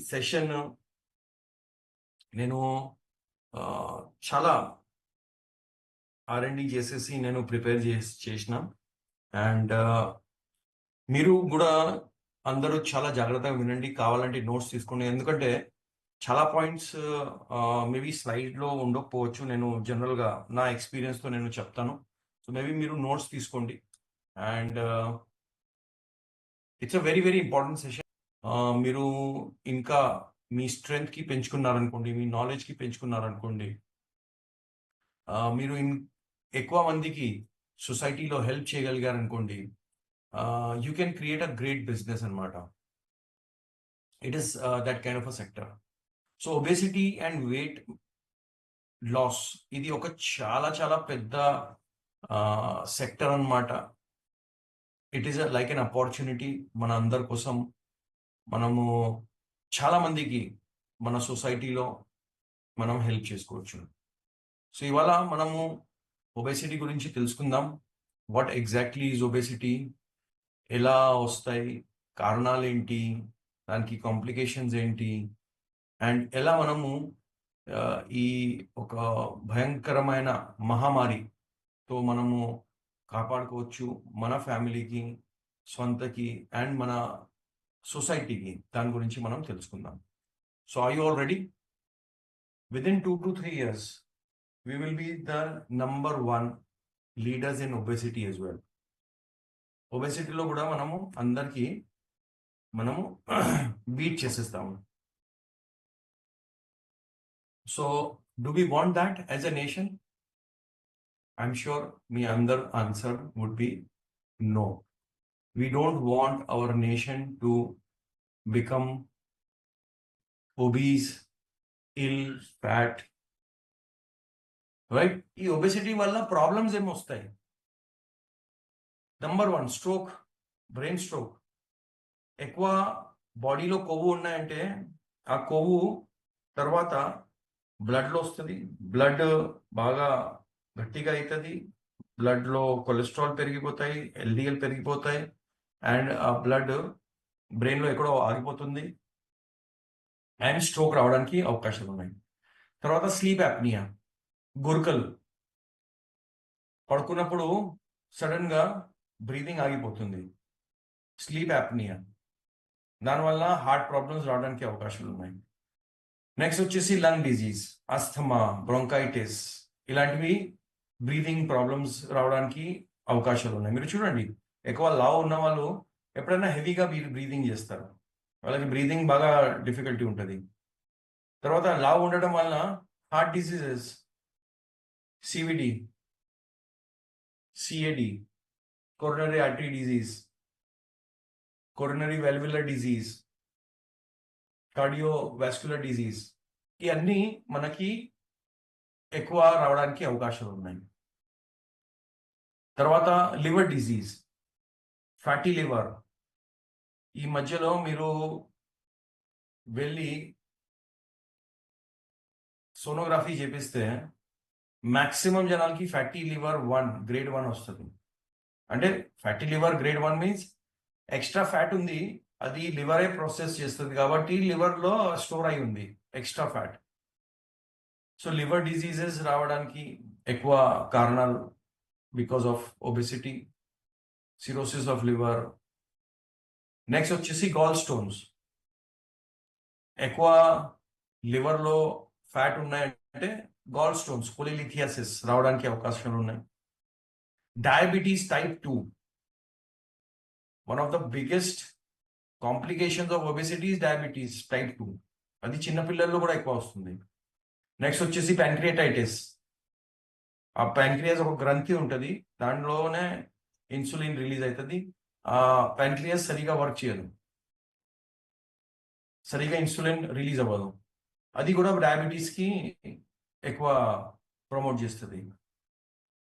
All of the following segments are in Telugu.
సెషన్ నేను ఆ, చాలా ఆర్ఎండి చేసేసి నేను ప్రిపేర్ చేసి చేసిన. అండ్ మీరు కూడా అందరూ చాలా జాగ్రత్తగా వినండి. కావాలంటే నోట్స్ తీసుకోండి. ఎందుకంటే చాలా పాయింట్స్ మేబీ స్లైడ్లో ఉండకపోవచ్చు. నేను జనరల్గా నా ఎక్స్పీరియన్స్తో నేను చెప్తాను. సో మేబీ మీరు నోట్స్ తీసుకోండి. And it's a very very important session. మీరు ఇంకా మీ స్ట్రెంగ్త్కి పెంచుకున్నారనుకోండి మీ నాలెడ్జ్కి పెంచుకున్నారనుకోండి మీరు ఇన్ ఎక్కువ మందికి సొసైటీలో help చేయగలిగారనుకోండి you can create a great business అనమాట it is that kind of a sector so obesity and weight loss ఇది ఒక చాలా చాలా పెద్ద సెక్టర్ అన్నమాట. It is like an opportunity మన అందరి కోసం. మనము చాలా మందికి మన సొసైటీలో మనం హెల్ప్ చేసుకోవచ్చు. సో ఇవాళ మనము ఒబేసిటీ గురించి తెలుసుకుందాం. వాట్ ఎగ్జాక్ట్లీ ఈజ్ ఒబేసిటీ ఎలా వస్తాయి? కారణాలు ఏంటి దానికి కాంప్లికేషన్స్ ఏంటి? అండ్ ఎలా మనము ఈ ఒక భయంకరమైన మహమ్మారితో మనము కాపాడుకోవచ్చు మన ఫ్యామిలీకి సొంతకి అండ్ మన సొసైటీకి దాని గురించి మనం తెలుసుకుందాం. So I you already with in two to three years we will be the number one leaders in obesity as well. ఒబెసిటీలో కూడా మనము అందరికీ మనము బీట్ చేసేస్తాము. So do we want that as a nation I'm sure మీ అందర్ answer would be no we don't want our nation to become obese ill fat right ఈ ఒబెసిటీ వల్ల ప్రాబ్లమ్స్ ఏమి వస్తాయి number one stroke brain stroke ఎక్కువ బాడీలో కొవ్వు ఉన్నాయంటే ఆ కొవ్వు తర్వాత బ్లడ్లో వస్తుంది బ్లడ్ బాగా గట్టిగా అవుతుంది బ్లడ్లో కొలెస్ట్రాల్ పెరిగిపోతాయి ఎల్డిఎల్ పెరిగిపోతాయి అండ్ ఆ బ్లడ్ బ్రెయిన్లో ఎక్కడో ఆగిపోతుంది. అండ్ స్ట్రోక్ రావడానికి అవకాశాలు ఉన్నాయి. తర్వాత స్లీప్ యాప్నియా గురకలు. పడుకున్నప్పుడు సడన్గా బ్రీతింగ్ ఆగిపోతుంది. Sleep apnoea. దానివల్ల హార్ట్ ప్రాబ్లమ్స్ రావడానికి అవకాశాలు ఉన్నాయి. నెక్స్ట్ వచ్చేసి లంగ్ డిజీజ్ అస్థమా బ్రొంకైటిస్ ఇలాంటివి బ్రీతింగ్ ప్రాబ్లమ్స్ రావడానికి అవకాశాలు ఉన్నాయి. మీరు చూడండి. ఎక్కువ లావ్ ఉన్న వాళ్ళు ఎప్పుడైనా హెవీగా బ్రీదింగ్ చేస్తారు. వాళ్ళకి బ్రీదింగ్ బాగా డిఫికల్టీ ఉంటుంది. తర్వాత లావ్ ఉండడం వల్ల heart diseases CVD, CAD, RT artery disease, వెల్విలర్ valvular cardio cardiovascular disease ఇవన్నీ మనకి ఎక్కువ రావడానికి అవకాశాలు ఉన్నాయి. తర్వాత లివర్ డిజీజ్ ఫ్యాటీ లివర్ ఈ మధ్యలో మీరు వెళ్ళి సోనోగ్రఫీ చేపిస్తే మాక్సిమం జనాలకి fatty liver one grade one వస్తుంది. అంటే fatty liver grade one means extra fat ఉంది అది లివరే ప్రాసెస్ చేస్తుంది కాబట్టి లివర్లో స్టోర్ అయి ఉంది extra fat so liver diseases రావడానికి ఎక్కువ కారణాలు because of obesity cirrhosis of liver next వచ్చేసి గాల్ స్టోన్స్ ఎక్కువ లివర్లో ఫ్యాట్ ఉన్నాయంటే గాల్ స్టోన్స్ కొలిలిథియాసిస్ రావడానికి అవకాశాలు ఉన్నాయి. Diabetes type two one of the biggest complications of obesity diabetes type two అది చిన్నపిల్లల్లో కూడా ఎక్కువ వస్తుంది. నెక్స్ట్ వచ్చేసి ప్యాంక్రియాటైటిస్ ఆ ప్యాంక్రియాస్ ఒక గ్రంథి ఉంటుంది. దానిలోనే ఇన్సులిన్ రిలీజ్ అవుతుంది ఆ ప్యాంక్రియాస్ సరిగా వర్క్ చేయదు. సరిగా ఇన్సులిన్ రిలీజ్ అవ్వదు. అది కూడా డయాబెటీస్కి ఎక్కువ ప్రమోట్ చేస్తుంది.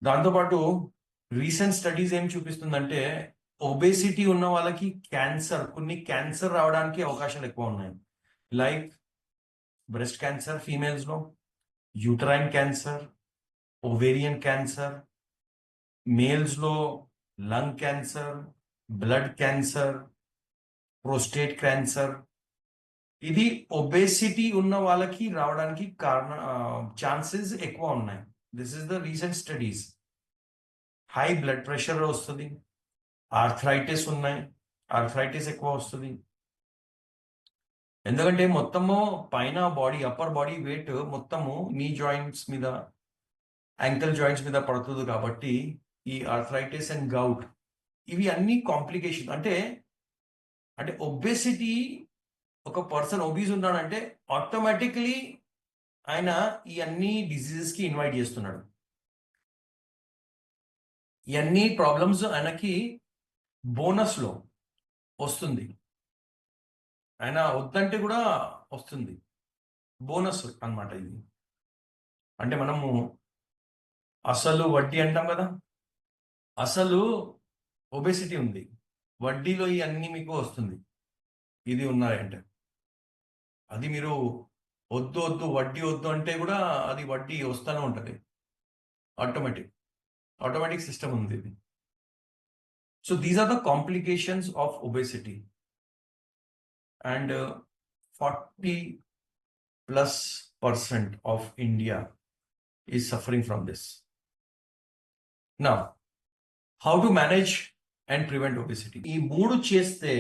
దాంతోపాటు రీసెంట్ స్టడీస్ ఏం చూపిస్తుందంటే ఒబేసిటీ ఉన్న వాళ్ళకి క్యాన్సర్ కొన్ని క్యాన్సర్ రావడానికి అవకాశాలు ఎక్కువ ఉన్నాయి. లైక్ బ్రెస్ట్ క్యాన్సర్ ఫీమేల్స్లో uterine cancer ovarian cancer మేల్స్లో lung cancer blood cancer prostate cancer ఇది ఒబేసిటీ ఉన్న వాళ్ళకి రావడానికి కారణ ఛాన్సెస్ ఎక్కువ ఉన్నాయి. This is the recent studies high blood pressure వస్తుంది. ఆర్థరైటిస్ ఉన్నాయి. ఆర్థరైటిస్ ఎక్కువ వస్తుంది. ఎందుకంటే మొత్తము పైన బాడీ అప్పర్ బాడీ వెయిట్ మొత్తము నీ జాయింట్స్ మీద యాంకిల్ జాయింట్స్ మీద పడుతుంది కాబట్టి ఈ ఆర్థరైటిస్ అండ్ గౌట్ ఇవి అన్ని కాంప్లికేషన్ అంటే అంటే ఒబేసిటీ ఒక పర్సన్ ఒబీజ్ ఉన్నాడంటే ఆటోమేటిక్లీ ఆయన ఈ అన్ని డిసీజెస్కి ఇన్వైట్ చేస్తున్నాడు. ఇవన్నీ ప్రాబ్లమ్స్ ఆయనకి బోనస్లో వస్తుంది. ఆయన వద్దంటే కూడా వస్తుంది. బోనస్ అన్నమాట ఇది. అంటే మనము అసలు వడ్డీ అంటాం కదా? అసలు ఒబేసిటీ ఉంది. వడ్డీలో ఈ అన్ని మీకు వస్తుంది. ఇది ఉన్నాయంటే అది మీరు వద్దు వద్దు వడ్డీ వద్దు అంటే కూడా అది వడ్డీ వస్తూనే ఉంటుంది. ఆటోమేటిక్ ఆటోమేటిక్ సిస్టమ్ ఉంది ఇది. So these are the complications of obesity and forty plus percent of India is suffering from this నా how to manage and prevent obesity ఈ మూడు చేస్తే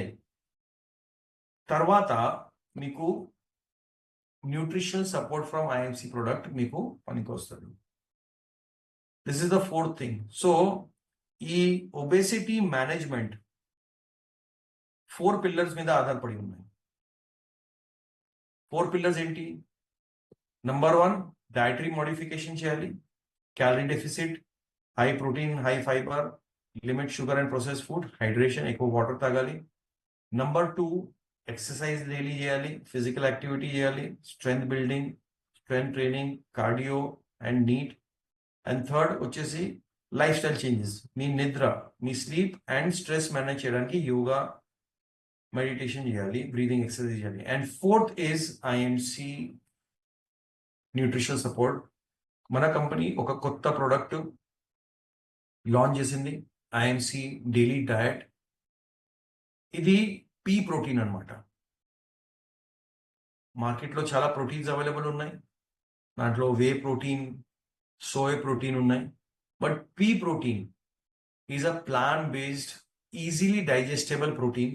తర్వాత మీకు nutritional support from IMC product మీకు పనికి వస్తుంది this is the fourth thing so ఈ ఒబేసిటీ మేనేజ్మెంట్ ఫోర్ పిల్లర్స్ మీద ఆధారపడి ఉన్నాయి. ఫోర్ పిల్లర్స్ ఏంటి? నంబర్ వన్ డైటరీ మోడిఫికేషన్ చేయాలి. Calorie deficit high protein high fibre limit sugar and process food hydration ఎక్కువ వాటర్ తాగాలి. నంబర్ టూ ఎక్సర్సైజ్ డైలీ చేయాలి ఫిజికల్ యాక్టివిటీ చేయాలి strength building strength training cardio and NEAT and third వచ్చేసి లైఫ్ స్టైల్ చేంజెస్ మీ నిద్ర మీ స్లీప్ అండ్ స్ట్రెస్ మేనేజ్ చేయడానికి యోగా మెడిటేషన్ చేయాలి బ్రీదింగ్ ఎక్సర్సైజ్ చేయాలి. And fourth is IMC nutrition support మన కంపెనీ ఒక కొత్త ప్రోడక్ట్ లాంచ్ చేసింది. ఐఎంసి డైలీ డయట్ ఇది పీ ప్రోటీన్ అనమాట మార్కెట్లో చాలా ప్రోటీన్స్ అవైలబుల్ ఉన్నాయి. దాంట్లో వే ప్రోటీన్ సోయ్ ప్రోటీన్ ఉన్నాయి. But pea protein is a plant based easily digestible protein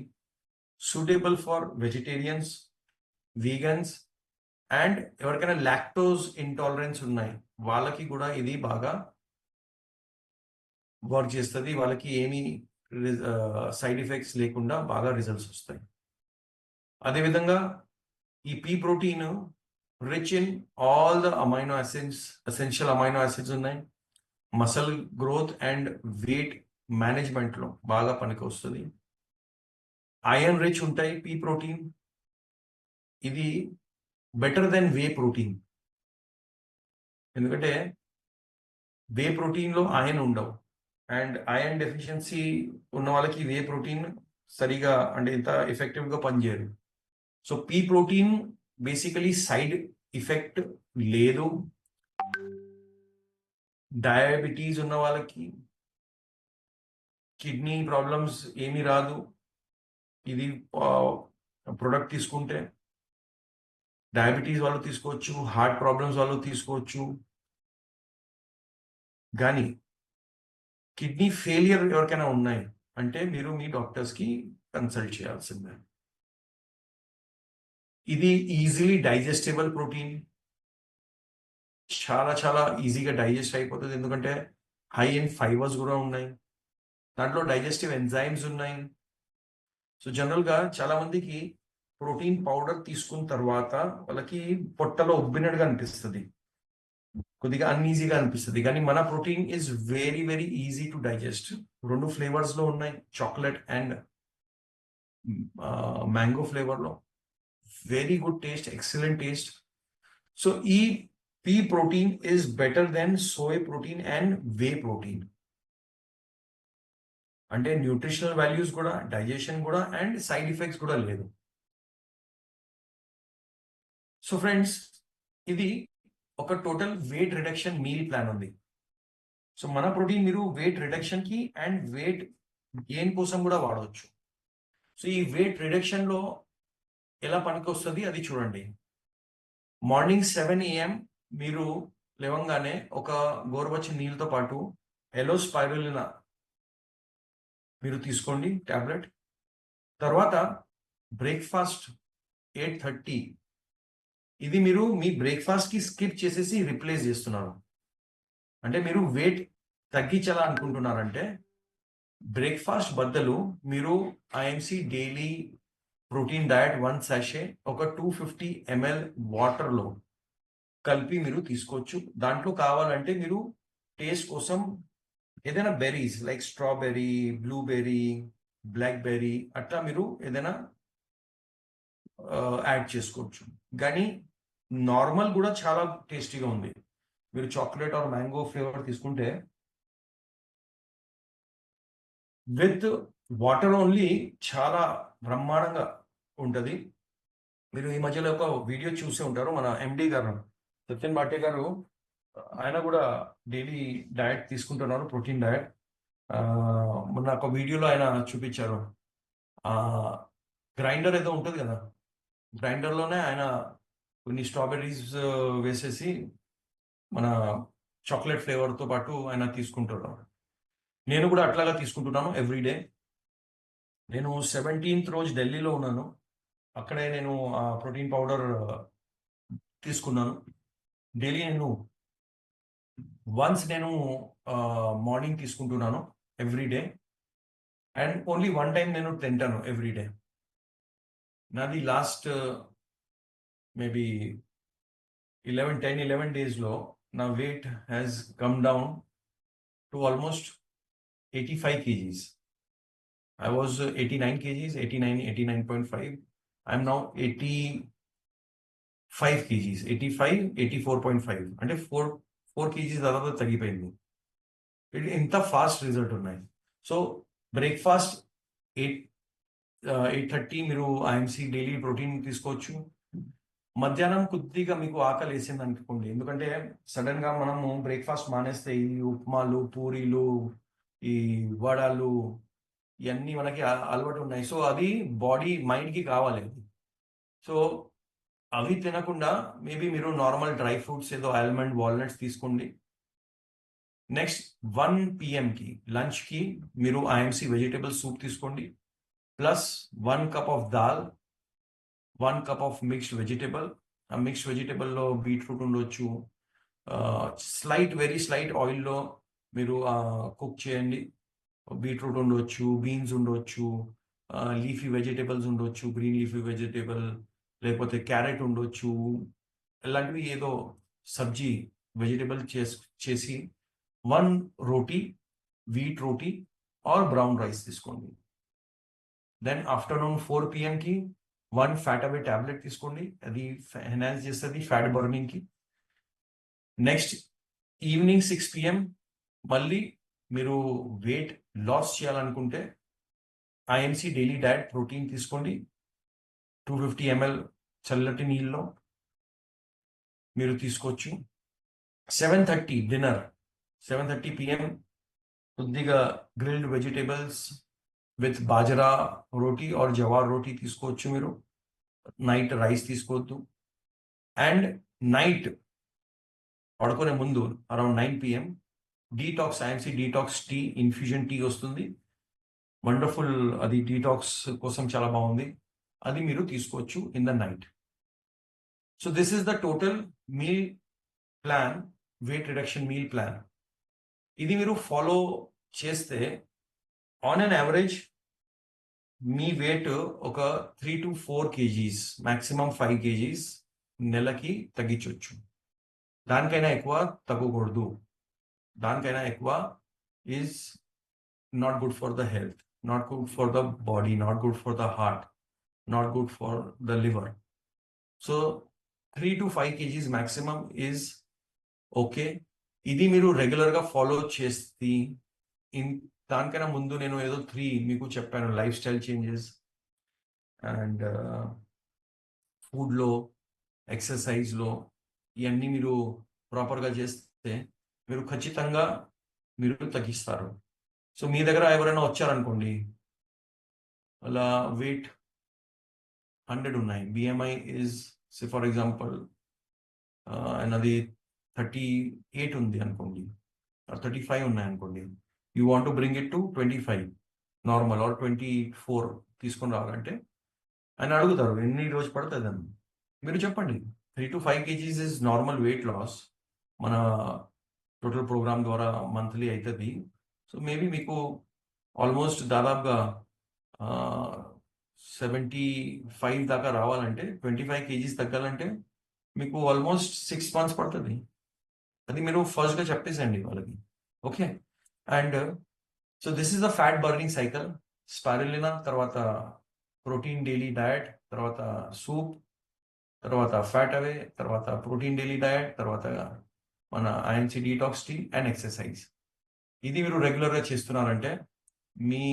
suitable for vegetarians vegans and ఎవరికైనా లాక్టోజ్ ఇంటాలరెన్స్ ఉన్నాయి. వాళ్ళకి కూడా ఇది బాగా వర్క్ చేస్తుంది వాళ్ళకి ఏమీ సైడ్ ఎఫెక్ట్స్ లేకుండా బాగా రిజల్ట్స్ వస్తాయి. అదేవిధంగా ఈ pea protein rich in all the amino acids essential amino acids ఉన్నాయి. మసల్ గ్రోత్ అండ్ వెయిట్ మేనేజ్మెంట్లో బాగా పనికి వస్తుంది. ఐరన్ రిచ్ ఉంటాయి పీ ప్రోటీన్. ఇది బెటర్ దెన్ వే ప్రోటీన్. ఎందుకంటే వే ప్రోటీన్లో ఐరన్ ఉండవు. అండ్ ఐరన్ డెఫిషియన్సీ ఉన్న వాళ్ళకి వే ప్రోటీన్ సరిగా అంటే ఇంత ఎఫెక్టివ్గా పనిచేయదు. So pea protein basically side effect లేదు. డయాబెటీస్ ఉన్న వాళ్ళకి కిడ్నీ ప్రాబ్లమ్స్ ఏమీ రాదు. ఇది ప్రొడక్ట్ తీసుకుంటే డయాబెటీస్ వాళ్ళు తీసుకోవచ్చు హార్ట్ ప్రాబ్లమ్స్ వాళ్ళు తీసుకోవచ్చు. కానీ కిడ్నీ ఫెయిలియర్ ఎవరికైనా ఉన్నాయి అంటే మీరు మీ డాక్టర్స్కి కన్సల్ట్ చేయాల్సిందే. ఇది ఈజీలీ డైజెస్టబుల్ ప్రోటీన్. చాలా చాలా ఈజీగా డైజెస్ట్ అయిపోతుంది ఎందుకంటే హై అండ్ ఫైబర్స్ కూడా ఉన్నాయి. దాంట్లో డైజెస్టివ్ ఎంజైమ్స్ ఉన్నాయి. సో జనరల్గా చాలా మందికి ప్రోటీన్ పౌడర్ తీసుకున్న తర్వాత వాళ్ళకి పొట్టలో ఉబ్బినట్టుగా అనిపిస్తుంది. కొద్దిగా అన్ఈజీగా అనిపిస్తుంది. కానీ మన protein is very very easy to digest రెండు ఫ్లేవర్స్లో ఉన్నాయి. Chocolate and mango ఫ్లేవర్లో. Very good taste excellent taste so ఈ pea protein is better than soy protein and whey protein అంటే న్యూట్రిషనల్ వాల్యూస్ కూడా డైజెషన్ కూడా అండ్ సైడ్ ఎఫెక్ట్స్ కూడా లేదు. సో ఫ్రెండ్స్ ఇది ఒక total weight reduction meal plan ఉంది సో మన ప్రోటీన్ మీరు వెయిట్ రిడక్షన్కి అండ్ వెయిట్ గెయిన్ కోసం కూడా వాడవచ్చు సో ఈ వెయిట్ రిడక్షన్లో ఎలా పనికొస్తది అది చూడండి. మార్నింగ్ సెవెన్ ఏఎం మీరు లేవంగానే ఒక గోరువెచ్చని నీళ్ళతో పాటు ఎలో స్పైరులినా మీరు తీసుకోండి టాబ్లెట్. తర్వాత బ్రేక్‌ఫాస్ట్ 8:30 ఇది మీరు మీ బ్రేక్‌ఫాస్ట్‌కి స్కిప్ చేసేసి రిప్లేస్ చేస్తున్నారు. అంటే మీరు వెయిట్ తగ్గించాలనుకుంటున్నారంటే బ్రేక్‌ఫాస్ట్ బదులు మీరు IMC daily protein diet one sachet ఒక 250 ఎంఎల్ వాటర్‌లో కలిపి మీరు తీసుకోవచ్చు. దాంట్లో కావాలంటే మీరు టేస్ట్ కోసం ఏదైనా berries like strawberry, blueberry, blackberry అట్లా మీరు ఏదైనా యాడ్ చేసుకోవచ్చు. కానీ నార్మల్ కూడా చాలా టేస్టీగా ఉంది. మీరు చాక్లెట్ ఆర్ మ్యాంగో ఫ్లేవర్ తీసుకుంటే విత్ వాటర్ ఓన్లీ చాలా బ్రహ్మాండంగా ఉంటుంది మీరు ఈ మధ్యలో ఒక వీడియో చూసే ఉంటారు. మన ఎండీ గారు సత్యన్ భాటే గారు ఆయన కూడా డైలీ డయట్ తీసుకుంటున్నారు. Protein diet. మొన్న ఒక వీడియోలో ఆయన చూపించారు. గ్రైండర్ ఏదో ఉంటుంది కదా గ్రైండర్‌లోనే ఆయన కొన్ని స్ట్రాబెర్రీస్ వేసేసి మన చాక్లెట్ ఫ్లేవర్‌తో పాటు ఆయన తీసుకుంటాడు నేను కూడా అట్లాగా తీసుకుంటున్నాను ఎవ్రీ డే. నేను 17థ్ రోజు ఢిల్లీలో ఉన్నాను. అక్కడే నేను ఆ ప్రోటీన్ పౌడర్ తీసుకున్నాను. డైలీ నేను వన్స్ నేను మార్నింగ్ తీసుకుంటున్నాను every day. And only one time నేను తింటాను ఎవ్రీ డే. నాది లాస్ట్ మేబీ 11, 10, 11 డేస్‌లో నా weight has come down to almost 85 kgs. I was 89 kgs, 89, 89.5. I'm now 85 kgs, 85, 84.5 అంటే 4, 4 కేజీస్ దాదాపు తగ్గిపోయింది. ఇది ఇంత ఫాస్ట్ రిజల్ట్ ఉన్నాయి. So breakfast 8 eight thirty మీరు ఐఎంసీ డైలీ ప్రోటీన్ తీసుకోవచ్చు. మధ్యాహ్నం కొద్దిగా మీకు ఆకలి వేసింది అనుకోండి ఎందుకంటే సడెన్‌గా మనము బ్రేక్‌ఫాస్ట్ మానేస్తే ఈ ఉప్మాలు, పూరీలు, ఈ వడలు ఇవన్నీ మనకి అలవాటు ఉన్నాయి. సో అది బాడీ మైండ్‌కి కావాలి అది. సో అవి తినకుండా మేబీ మీరు నార్మల్ డ్రై ఫ్రూట్స్ ఏదో ఆల్మండ్, వాల్‌నట్స్ తీసుకోండి. నెక్స్ట్ వన్ పిఎంకి లంచ్‌కి మీరు ఐఎంసీ వెజిటేబుల్ సూప్ తీసుకోండి. Plus 1 cup of dal, 1 cup of mixed vegetable ఆ మిక్స్డ్ వెజిటేబుల్లో బీట్రూట్ ఉండొచ్చు. స్లైట్ వెరీ స్లైట్ ఆయిల్‌లో మీరు కుక్ చేయండి. బీట్రూట్ ఉండొచ్చు, బీన్స్ ఉండొచ్చు, లీఫీ వెజిటేబుల్స్ ఉండొచ్చు, గ్రీన్ లీఫీ వెజిటేబుల్ లేకపోతే క్యారెట్ ఉండొచ్చు. ఇలాంటివి ఏదో సబ్జీ వెజిటేబుల్ చేసి చేసి one roti, wheat roti or brown rice తీసుకోండి. దెన్ ఆఫ్టర్‌నూన్ 4 పీఎంకి 1 ఫ్యాట్ అవే టాబ్లెట్ తీసుకోండి. అది ఫ్ ఎన్హాన్స్ చేస్తది ఫ్యాట్ బర్నింగ్‌కి. నెక్స్ట్ ఈవినింగ్ 6 పీఎం మళ్ళీ మీరు వెయిట్ లాస్ చేయాలనుకుంటే ఐఎంసీ డైలీ డయట్ ప్రోటీన్ తీసుకోండి. 250 ఎంఎల్ చల్లటి నీళ్ళలో మీరు తీసుకోవచ్చు. 7:30 డిన్నర్ 7:30 పీఎం కొద్దిగా grilled vegetables with bajra roti or jowar roti తీసుకోవచ్చు మీరు. నైట్ రైస్ తీసుకోవద్దు. అండ్ నైట్ పడుకునే ముందు around nine PM detox IMC detox tea infusion tea వస్తుంది. వండర్‌ఫుల్ అది డీటాక్స్ కోసం చాలా బాగుంది. అది మీరు తీసుకోవచ్చు in the night. So this is the total meal plan weight reduction meal plan. ఇది మీరు ఫాలో చేస్తే ఆన్ అన్ యావరేజ్ మీ వెయిట్ ఒక 3-4 కేజీస్ మాక్సిమం 5 కేజీస్ నెలకి తగ్గించొచ్చు. దానికైనా ఎక్కువ తగ్గకూడదు. దానికైనా ఎక్కువ is not good for the health, not good for the body, not good for the heart, not good for the liver. So 3-5 kgs maximum is okay. ఇది మీరు రెగ్యులర్‌గా ఫాలో చేస్తే ఇన్ దానికన్నా ముందు నేను ఏదో త్రీ మీకు చెప్పాను లైఫ్ స్టైల్ చేంజెస్ అండ్ ఫుడ్‌లో, ఎక్సర్‌సైజ్‌లో ఇవన్నీ మీరు ప్రాపర్‌గా చేస్తే మీరు ఖచ్చితంగా మీరు తగ్గిస్తారు. సో మీ దగ్గర ఎవరైనా వచ్చారనుకోండి అలా వెయిట్ హండ్రెడ్ ఉన్నాయి BMI is say for example అది థర్టీ ఎయిట్ ఉంది అనుకోండి థర్టీ ఫైవ్ ఉన్నాయి అనుకోండి you want to bring it to twenty five normal or twenty four తీసుకొని రావాలంటే? ఆయన అడుగుతారు. ఎన్ని రోజు పడుతుంది అని మీరు చెప్పండి. Three to five kgs is normal weight loss మన టోటల్ ప్రోగ్రామ్ ద్వారా మంత్లీ అవుతుంది సో మేబీ మీకు ఆల్మోస్ట్ దాదాపుగా సెవెంటీ ఫైవ్ దాకా రావాలంటే ట్వంటీ ఫైవ్ కేజీస్ తగ్గాలంటే మీకు ఆల్మోస్ట్ సిక్స్ మంత్స్ పడుతుంది. అది మీరు ఫస్ట్గా చెప్పేసండి వాళ్ళకి. Okay and so this is the fat burning cycle spirulina తర్వాత ప్రోటీన్ డైలీ డయట్ తర్వాత సూప్ తర్వాత ఫ్యాట్ అవే తర్వాత ప్రోటీన్ డైలీ డయట్ తర్వాత మన INC detox tea and exercise ఇది మీరు రెగ్యులర్గా చేస్తున్నారంటే మీ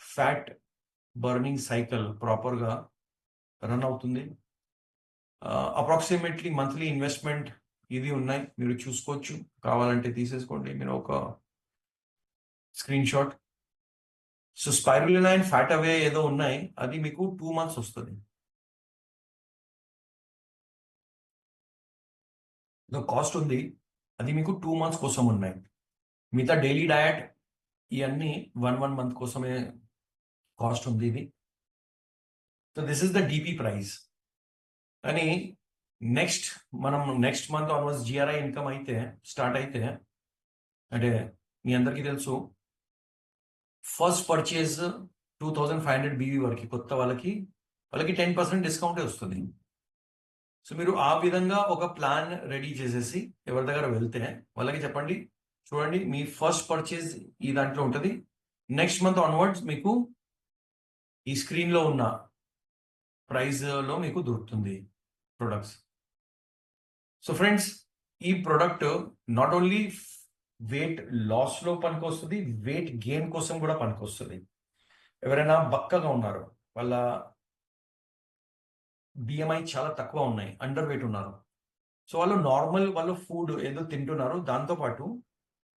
ఫ్యాట్ బర్నింగ్ సైకిల్ ప్రాపర్గా రన్ అవుతుంది. అప్రాక్సిమేట్లీ మంత్లీ ఇన్వెస్ట్మెంట్ ఇది ఉన్నాయి. మీరు చూసుకోవచ్చు. కావాలంటే తీసేసుకోండి. మీరు ఒక screenshot. So spirulina and fat away ఏదో ఉన్నాయి. అది మీకు టూ మంత్స్ వస్తుంది. కాస్ట్ ఉంది. అది మీకు టూ మంత్స్ కోసం ఉన్నాయి. మిగతా డైలీ డయట్ ఇవన్నీ వన్ వన్ మంత్ కోసమే కాస్ట్ ఉంది ఇది. So this is the DP price. కానీ నెక్స్ట్ మనం next month almost GRI income అయితే స్టార్ట్ అయితే అంటే మీ అందరికీ తెలుసు first purchase two thousand five hundred BV వరకు కొత్త వాళ్ళకి వాళ్ళకి టెన్ పర్సెంట్ డిస్కౌంటే వస్తుంది. సో మీరు ఆ విధంగా ఒక ప్లాన్ రెడీ చేసేసి ఎవరి దగ్గర వెళ్తే వాళ్ళకి చెప్పండి చూడండి మీ ఫస్ట్ పర్చేజ్ ఈ దాంట్లో ఉంటుంది. నెక్స్ట్ మంత్ ఆన్వర్డ్స్ మీకు ఈ స్క్రీన్లో ఉన్న ప్రైస్లో మీకు దొరుకుతుంది ప్రొడక్ట్స్. సో ఫ్రెండ్స్ ఈ ప్రొడక్ట్ నాట్ ఓన్లీ వెయిట్ లాస్లో పనికొస్తుంది వెయిట్ గెయిన్ కోసం కూడా పనికొస్తుంది. ఎవరైనా బక్కగా ఉన్నారు వాళ్ళ బిఎంఐ చాలా తక్కువ ఉన్నాయి అండర్ వెయిట్ ఉన్నారు. సో వాళ్ళు నార్మల్ వాళ్ళు ఫుడ్ ఏదో తింటున్నారు దాంతోపాటు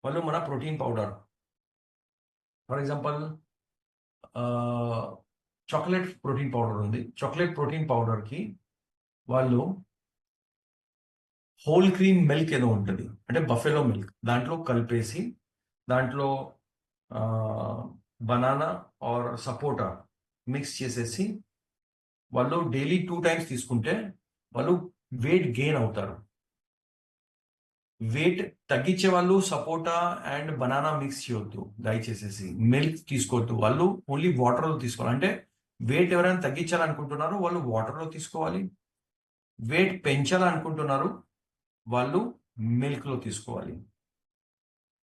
వాళ్ళు మన protein powder for example chocolate protein powder ఉంది. చాక్లెట్ ప్రోటీన్ పౌడర్కి వాళ్ళు హోల్ క్రీమ్ మిల్క్ ఏదో ఉంటుంది. అంటే బఫెలో మిల్క్. దాంట్లో కలిపేసి దాంట్లో బనానా ఆర్ సపోటా మిక్స్ చేసేసి వాళ్ళు డైలీ టూ టైమ్స్ తీసుకుంటే వాళ్ళు వెయిట్ గెయిన్ అవుతారు. వెయిట్ తగ్గించే వాళ్ళు సపోటా అండ్ బనానా మిక్స్ చేయొద్దు దయచేసేసి మిల్క్ తీసుకోవద్దు. వాళ్ళు ఓన్లీ వాటర్లో తీసుకోవాలి. అంటే వెయిట్ ఎవరైనా తగ్గించాలనుకుంటున్నారో వాళ్ళు వాటర్లో తీసుకోవాలి. వెయిట్ పెంచాలనుకుంటున్నారు వాళ్ళు మిల్క్లో తీసుకోవాలి.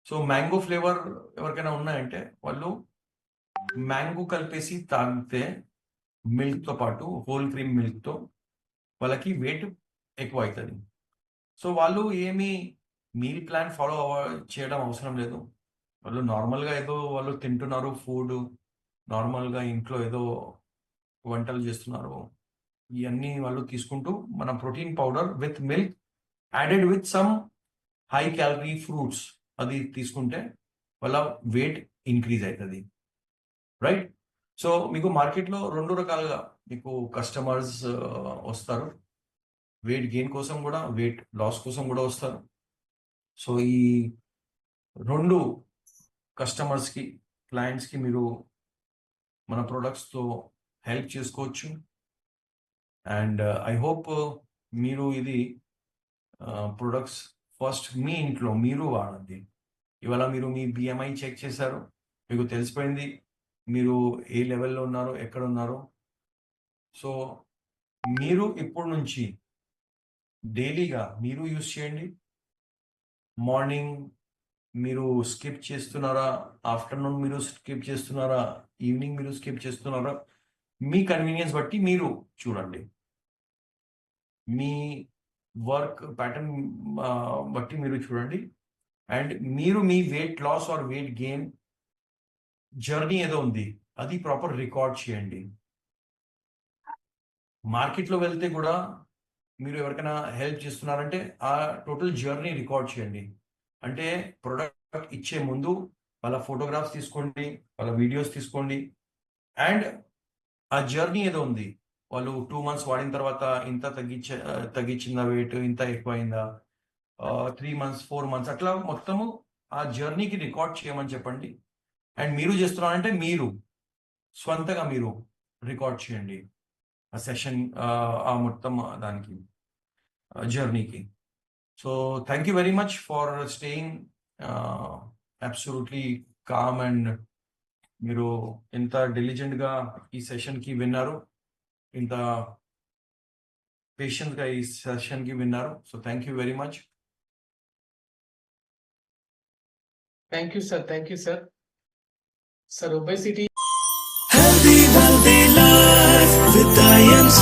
సో మ్యాంగో ఫ్లేవర్ ఎవరికైనా ఉన్నాయంటే వాళ్ళు మ్యాంగో కలిపేసి తాగితే మిల్క్తో పాటు హోల్ క్రీమ్ మిల్క్తో వాళ్ళకి వెయిట్ ఎక్కువ అవుతుంది. సో వాళ్ళు ఏమి మీల్ ప్లాన్ ఫాలో అవ చేయడం అవసరం లేదు. వాళ్ళు నార్మల్గా ఏదో వాళ్ళు తింటున్నారు ఫుడ్ నార్మల్గా ఇంట్లో ఏదో వంటలు చేస్తున్నారు ఇవన్నీ వాళ్ళు తీసుకుంటూ మన protein powder with milk added with some high calorie fruits అది తీసుకుంటే వల్ల వెయిట్ ఇంక్రీజ్ అవుతుంది రైట్ సో మీకు మార్కెట్లో రెండు రకాలుగా మీకు కస్టమర్స్ uh, వస్తారు. వెయిట్ గెయిన్ కోసం కూడా వెయిట్ లాస్ కోసం కూడా వస్తారు. సో ఈ రెండు కస్టమర్స్కి క్లయింట్స్కి మీరు మన ప్రొడక్ట్స్తో హెల్ప్ చేసుకోవచ్చు. అండ్ ఐ హోప్ మీరు ఇది ప్రొడక్ట్స్ ఫస్ట్ మీ ఇంట్లో మీరు వాడండి. ఇవాళ మీరు మీ బిఎంఐ చెక్ చేశారు. మీకు తెలిసిపోయింది. మీరు ఏ లెవెల్లో ఉన్నారో ఎక్కడ ఉన్నారో. సో మీరు ఇప్పటి నుంచి డైలీగా మీరు యూస్ చేయండి. మార్నింగ్ మీరు స్కిప్ చేస్తున్నారా? ఆఫ్టర్నూన్ మీరు స్కిప్ చేస్తున్నారా? ఈవినింగ్ మీరు స్కిప్ చేస్తున్నారా? మీ కన్వీనియన్స్ బట్టి మీరు చూడండి. మీ వర్క్ ప్యాటర్న్ బట్టి మీరు చూడండి. అండ్ మీరు మీ weight loss or weight gain journey ఏదో ఉంది అది ప్రాపర్ రికార్డ్ చేయండి. మార్కెట్లో వెళ్తే కూడా మీరు ఎవరికైనా హెల్ప్ చేస్తున్నారంటే ఆ టోటల్ జర్నీ రికార్డ్ చేయండి. అంటే ప్రొడక్ట్ ఇచ్చే ముందు వాళ్ళ ఫోటోగ్రాఫ్స్ తీసుకోండి వాళ్ళ వీడియోస్ తీసుకోండి. అండ్ ఆ జర్నీ ఏదో ఉంది వాళ్ళు టూ మంత్స్ వాడిన తర్వాత ఇంత తగ్గించ తగ్గించిందా వెయిట్? ఇంత ఎక్కువైందా? త్రీ మంత్స్ ఫోర్ మంత్స్ అట్లా మొత్తము ఆ జర్నీకి రికార్డ్ చేయమని చెప్పండి. అండ్ మీరు చేస్తున్నారంటే మీరు స్వంతగా మీరు రికార్డ్ చేయండి. ఆ సెషన్ ఆ మొత్తం దానికి జర్నీకి. So thank you very much for staying absolutely calm and మీరు ఎంత డెలిజెంట్గా ఈ సెషన్కి విన్నారు. ఇంత పేషెంట్గా ఈ సెషన్కి విన్నారు so thank you very much Thank you, sir. Thank you, sir. Sir, obesity Healthy, wealthy life with IMC.